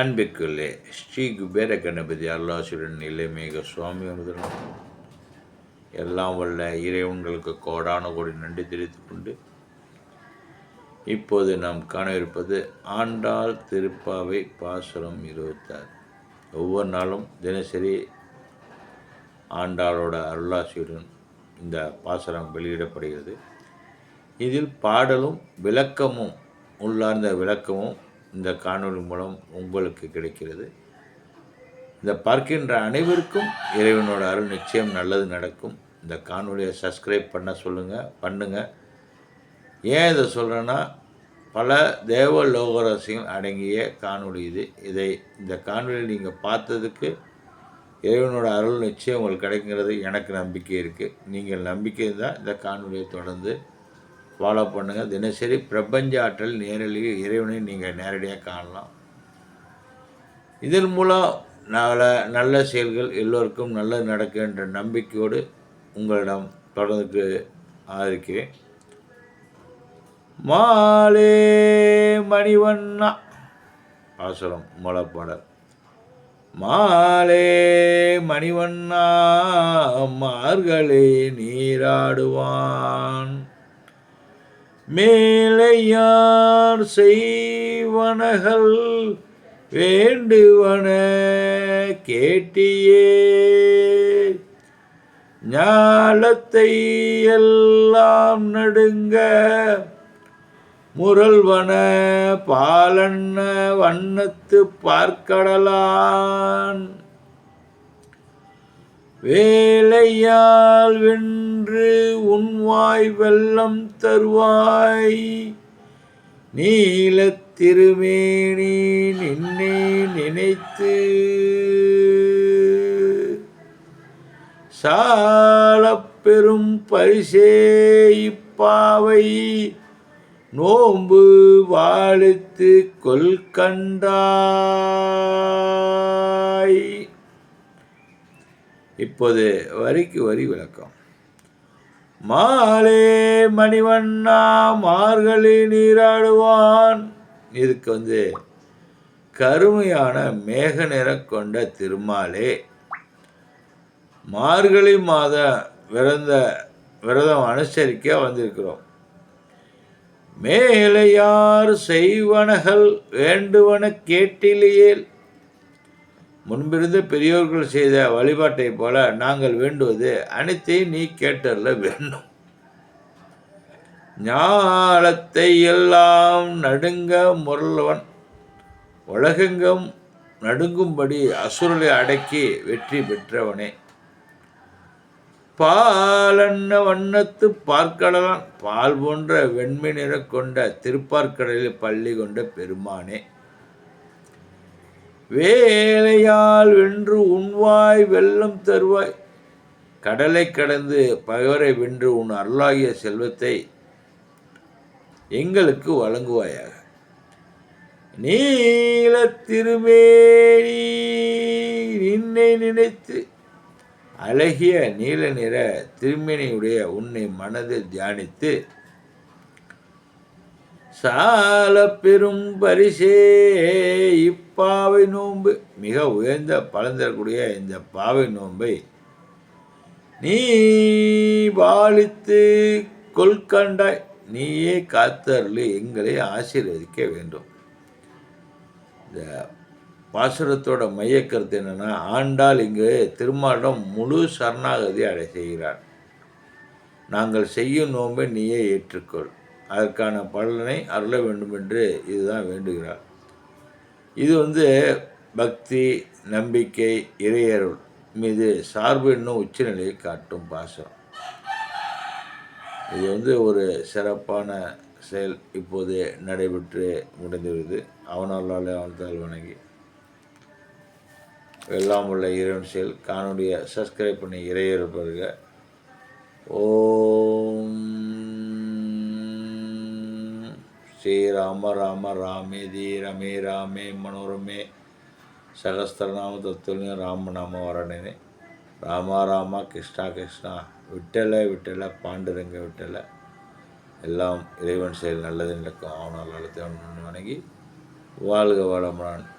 அன்பிற்குள்ளே ஸ்ரீ குபேர கணபதி அருளாசுடன் நிலைமேக சுவாமி அமுதனும் எல்லாம் வல்ல இறைவன்களுக்கு கோடான கோடி நன்றி தெரிவித்துக் கொண்டு இப்போது நாம் காணவிருப்பது ஆண்டாள் திருப்பாவை பாசுரம் இருபத்தாறு. ஒவ்வொரு நாளும் தினசரி ஆண்டாளோட அருளாசியுடன் இந்த பாசுரம் வெளியிடப்படுகிறது. இதில் பாடலும் விளக்கமும் உள்ளார்ந்த விளக்கமும் இந்த காணொலி மூலம் உங்களுக்கு கிடைக்கிறது. இந்த பார்க்கின்ற அனைவருக்கும் இறைவனோட அருள் நிச்சயம் நல்லது நடக்கும். இந்த காணொலியை சப்ஸ்கிரைப் பண்ண சொல்லுங்கள் பண்ணுங்கள் ஏன் இதை சொல்கிறேன்னா பல தேவ லோகரசியம் அடங்கிய காணொளி இது. இதை இந்த காணொலியை நீங்கள் பார்த்ததுக்கு இறைவனோட அருள் நிச்சயம் உங்களுக்கு கிடைக்கிறது. எனக்கு நம்பிக்கை இருக்குது நீங்கள் நம்பிக்கை தான் இந்த காணொலியை தொடர்ந்து ஃபாலோ பண்ணுங்கள் தினசரி பிரபஞ்ச ஆற்றல் நேரடியில் இறைவனை நீங்கள் நேரடியாக காணலாம். இதன் மூலம் நல்ல நல்ல செயல்கள் எல்லோருக்கும் நல்லது நடக்கும் என்ற நம்பிக்கையோடு உங்களிடம் தொடர்ந்து ஆதரிக்கிறேன் மாலே மணிவண்ணா. பாசுரம் மூலப்பாடல் மாலே மணிவண்ணா மார்களே நீராடுவான். மேலையார் செய்வனகள் வேண்டுவன கேட்டியே. ஞாலத்தை எல்லாம் நடுங்க முரல்வன பாலன்ன வண்ணத்து பார்க்கடலான். வேலையால் வென்று உன்வாய் வெள்ளம் தருவாய். நீல திருமேனி நின்னே நினைத்து. சாலப்பெரும் பரிசே இப்பாவை நோம்பு வாழித்து கொல்கண்டாய் இப்போது வரிக்கு வரி விளக்கம். மாலே மணிவண்ணா மார்கழி நீராடுவான். இதுக்கு வந்து கருமையான மேக நிறம் கொண்ட திருமாலே. மார்கழி மாத விரந்த விரதம் அனுசரிக்க வந்திருக்கிறோம். மேலையார் செய்வனகள் வேண்டுவன கேட்டிலேயே முன்பிருந்து பெரியோர்கள் செய்த வழிபாட்டை போல நாங்கள் வேண்டுவது அனைத்தையும் நீ கேட்டல்ல வேண்டும். ஞாலத்தை எல்லாம் நடுங்க முரளவன் உலகெங்கும் நடுங்கும்படி அசுரலை அடக்கி வெற்றி பெற்றவனே. பாலன்ன வண்ணத்து பார்க்கடலான் பால் போன்ற வெண்மை நிறம் கொண்ட திருப்பார்க்கடலில் பள்ளி கொண்ட பெருமானே. வேலையால் வென்று உண்வாய் வெள்ளம் தருவாய். கடலை கடந்து பகவரை வென்று உன் அருளாகிய செல்வத்தை எங்களுக்கு வழங்குவாயாக. நீல திருமேனி நின்னை நினைத்து அழகிய நீல நிற திருமேனியுடைய உன்னை மனதில் தியானித்து சால பெரும் பரிசே இப்பாவை நோன்பு. மிக உயர்ந்த பலன் தரக்கூடிய இந்த பாவை நோன்பை நீ பாலித்து கொள்கண்டாய் நீயே காத்தருளி எங்களை ஆசீர்வதிக்க வேண்டும். இந்த பாசுரத்தோட மையக்கருத்து என்னென்னா ஆண்டாள் இங்கு திருமாலிடம் முழு சரணாகதி அடை செய்கிறார். நாங்கள் செய்யும் நோன்பை நீயே ஏற்றுக்கொள். அதற்கான பலனை அருள வேண்டும் என்று இதுதான் வேண்டுகிறார். இது வந்து பக்தி நம்பிக்கை இறையருள் மீது சார்பு என்னும் உச்சநிலையை காட்டும் பாசம் இது வந்து ஒரு சிறப்பான செயல் இப்போது நடைபெற்று முடிந்துவிடுது. அவனாலே அவன்தால் வணங்கி. எல்லாம் உள்ள இறைவன் செயல் காணொலியை சப்ஸ்கிரைப் பண்ணி இறையருப்பாருங்க ஓம் ஸ்ரீராம ராம ராமேதி ரமே ராமே மனோரமே. சகஸ்திரநாம தத்துவ ராமநாம வரணனே ராமா ராமா கிருஷ்ணா கிருஷ்ணா. விட்டலை விட்டலை பாண்டுரங்க விட்டலை. எல்லாம் இறைவன் செயல் நல்லது நடக்கும் அவனால் அழுத்த வணங்கி வாழ்க வளமுடன்.